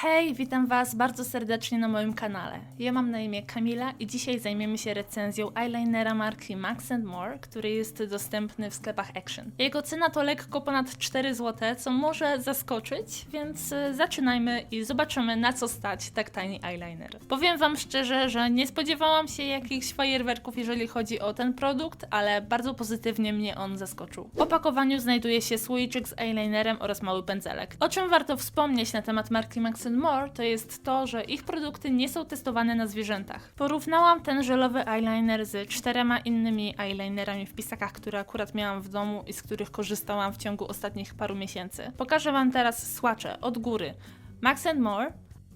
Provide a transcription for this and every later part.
Hej, witam Was bardzo serdecznie na moim kanale. Ja mam na imię Kamila i dzisiaj zajmiemy się recenzją eyelinera marki Max More, który jest dostępny w sklepach Action. Jego cena to lekko ponad 4 zł, co może zaskoczyć, więc y, zaczynajmy i zobaczymy na co stać tak tani eyeliner. Powiem Wam szczerze, że nie spodziewałam się jakichś fajerwerków, jeżeli chodzi o ten produkt, ale bardzo pozytywnie mnie on zaskoczył. W opakowaniu znajduje się słoiczek z eyelinerem oraz mały pędzelek. O czym warto wspomnieć na temat marki Max More, to jest to, że ich produkty nie są testowane na zwierzętach. Porównałam ten żelowy eyeliner z czterema innymi eyelinerami w pisakach, które akurat miałam w domu i z których korzystałam w ciągu ostatnich paru miesięcy. Pokażę Wam teraz słacze od góry. Max More,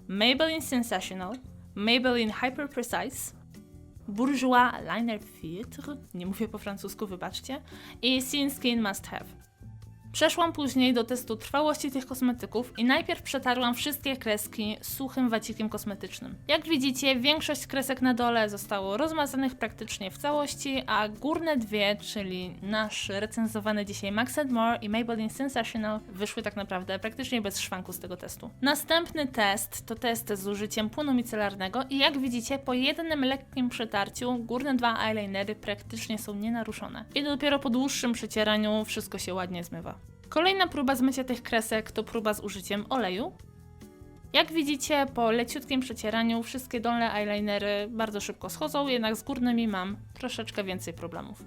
Maybelline Sensational, Maybelline Hyper Precise, Bourjois Liner Filtre, nie mówię po francusku, wybaczcie, i Sin Skin Must Have. Przeszłam później do testu trwałości tych kosmetyków i najpierw przetarłam wszystkie kreski suchym wacikiem kosmetycznym. Jak widzicie, większość kresek na dole zostało rozmazanych praktycznie w całości, a górne dwie, czyli nasz recenzowany dzisiaj Max More i Maybelline Sensational, wyszły tak naprawdę praktycznie bez szwanku z tego testu. Następny test to test z użyciem płynu micelarnego i jak widzicie, po jednym lekkim przetarciu górne dwa eyelinery praktycznie są nienaruszone. I dopiero po dłuższym przecieraniu wszystko się ładnie zmywa. Kolejna próba zmycia tych kresek to próba z użyciem oleju. Jak widzicie, po leciutkim przecieraniu wszystkie dolne eyelinery bardzo szybko schodzą, jednak z górnymi mam troszeczkę więcej problemów.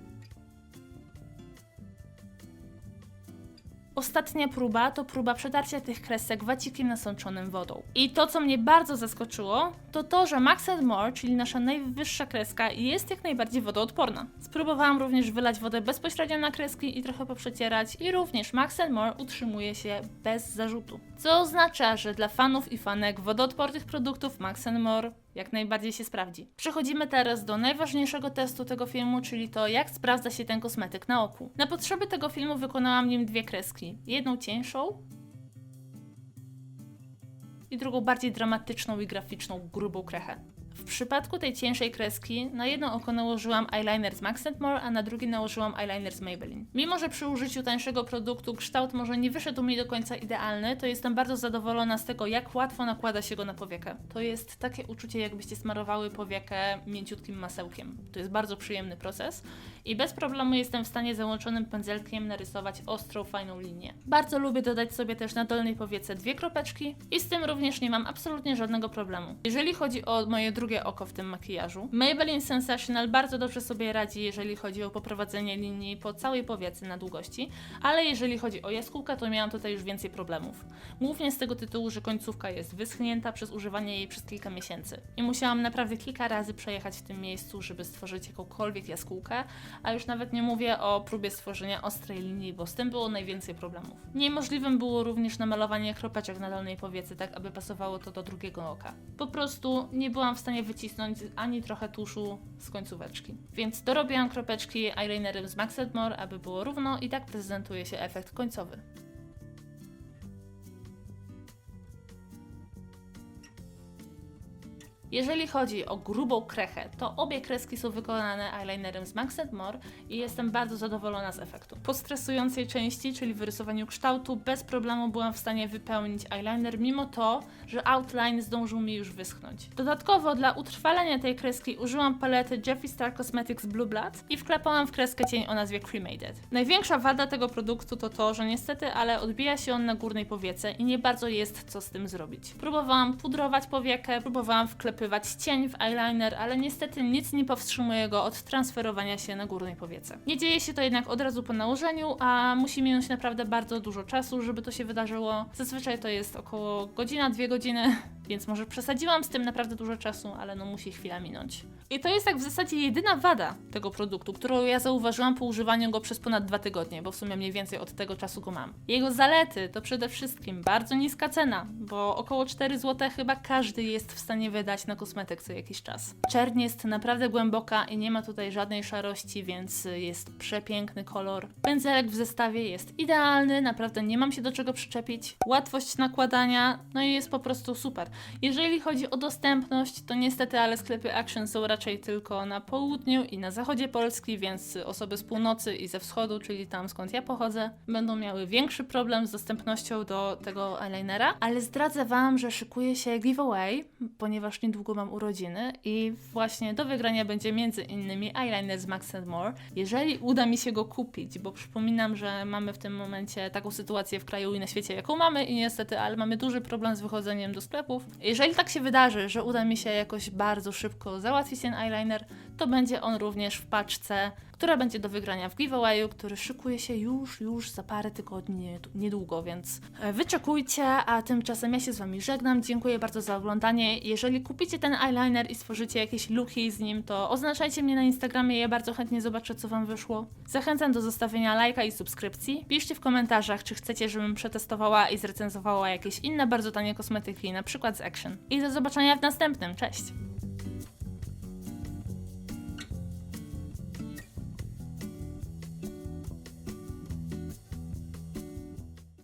Ostatnia próba to próba przetarcia tych kresek wacikiem nasączonym wodą. I to, co mnie bardzo zaskoczyło, to to, że Max More, czyli nasza najwyższa kreska, jest jak najbardziej wodoodporna. Spróbowałam również wylać wodę bezpośrednio na kreski i trochę poprzecierać i również Max More utrzymuje się bez zarzutu. Co oznacza, że dla fanów i fanek wodoodpornych produktów Max More jak najbardziej się sprawdzi. Przechodzimy teraz do najważniejszego testu tego filmu, czyli to, jak sprawdza się ten kosmetyk na oku. Na potrzeby tego filmu wykonałam nim dwie kreski. Jedną cieńszą i drugą bardziej dramatyczną i graficzną, grubą krechę. W przypadku tej cięższej kreski na jedno oko nałożyłam eyeliner z Max More, a na drugie nałożyłam eyeliner z Maybelline. Mimo, że przy użyciu tańszego produktu kształt może nie wyszedł mi do końca idealny, to jestem bardzo zadowolona z tego, jak łatwo nakłada się go na powiekę. To jest takie uczucie, jakbyście smarowały powiekę mięciutkim masełkiem. To jest bardzo przyjemny proces i bez problemu jestem w stanie załączonym pędzelkiem narysować ostrą, fajną linię. Bardzo lubię dodać sobie też na dolnej powiece dwie kropeczki i z tym również nie mam absolutnie żadnego problemu. Jeżeli chodzi o moje drugie oko w tym makijażu, Maybelline Sensational bardzo dobrze sobie radzi, jeżeli chodzi o poprowadzenie linii po całej powiece na długości, ale jeżeli chodzi o jaskółkę, to miałam tutaj już więcej problemów. Głównie z tego tytułu, że końcówka jest wyschnięta przez używanie jej przez kilka miesięcy. I musiałam naprawdę kilka razy przejechać w tym miejscu, żeby stworzyć jakąkolwiek jaskółkę, a już nawet nie mówię o próbie stworzenia ostrej linii, bo z tym było najwięcej problemów. Niemożliwym było również namalowanie kropeczek na dolnej powiece, tak aby pasowało to do drugiego oka. Po prostu nie byłam w stanie wycisnąć ani trochę tuszu z końcóweczki. Więc dorobiłam kropeczki eyelinerem z Max More, aby było równo i tak prezentuje się efekt końcowy. Jeżeli chodzi o grubą krechę, to obie kreski są wykonane eyelinerem z Max More i jestem bardzo zadowolona z efektu. Po stresującej części, czyli wyrysowaniu kształtu, bez problemu byłam w stanie wypełnić eyeliner, mimo to, że outline zdążył mi już wyschnąć. Dodatkowo dla utrwalenia tej kreski użyłam palety Jeffree Star Cosmetics Blue Blood i wklepałam w kreskę cień o nazwie Cremated. Największa wada tego produktu to to, że niestety, ale odbija się on na górnej powiece i nie bardzo jest co z tym zrobić. Próbowałam pudrować powiekę, próbowałam wklepywać cień w eyeliner, ale niestety nic nie powstrzymuje go od transferowania się na górnej powiece. Nie dzieje się to jednak od razu po nałożeniu, a musi minąć naprawdę bardzo dużo czasu, żeby to się wydarzyło. Zazwyczaj to jest około godzina, dwie godziny, więc może przesadziłam z tym naprawdę dużo czasu, ale no musi chwila minąć. I to jest tak w zasadzie jedyna wada tego produktu, którą ja zauważyłam po używaniu go przez ponad dwa tygodnie, bo w sumie mniej więcej od tego czasu go mam. Jego zalety to przede wszystkim bardzo niska cena, bo około 4 zł chyba każdy jest w stanie wydać na kosmetyk co jakiś czas. Czerń jest naprawdę głęboka i nie ma tutaj żadnej szarości, więc jest przepiękny kolor. Pędzelek w zestawie jest idealny, naprawdę nie mam się do czego przyczepić. Łatwość nakładania, no i jest po prostu super. Jeżeli chodzi o dostępność, to niestety, ale sklepy Action są raczej tylko na południu i na zachodzie Polski, więc osoby z północy i ze wschodu, czyli tam skąd ja pochodzę, będą miały większy problem z dostępnością do tego eyelinera, ale zdradzę Wam, że szykuje się giveaway, ponieważ niedługo mam urodziny i właśnie do wygrania będzie między innymi eyeliner z Max More. Jeżeli uda mi się go kupić, bo przypominam, że mamy w tym momencie taką sytuację w kraju i na świecie, jaką mamy i niestety, ale mamy duży problem z wychodzeniem do sklepów. Jeżeli tak się wydarzy, że uda mi się jakoś bardzo szybko załatwić ten eyeliner, to będzie on również w paczce, która będzie do wygrania w giveawayu, który szykuje się już, już za parę tygodni, niedługo, więc e, wyczekujcie, a tymczasem ja się z Wami żegnam. Dziękuję bardzo za oglądanie. Jeżeli kupicie ten eyeliner i stworzycie jakieś looki z nim, to oznaczajcie mnie na Instagramie, ja bardzo chętnie zobaczę, co Wam wyszło. Zachęcam do zostawienia lajka i subskrypcji. Piszcie w komentarzach, czy chcecie, żebym przetestowała i zrecenzowała jakieś inne bardzo tanie kosmetyki, na przykład z Action. I do zobaczenia w następnym. Cześć!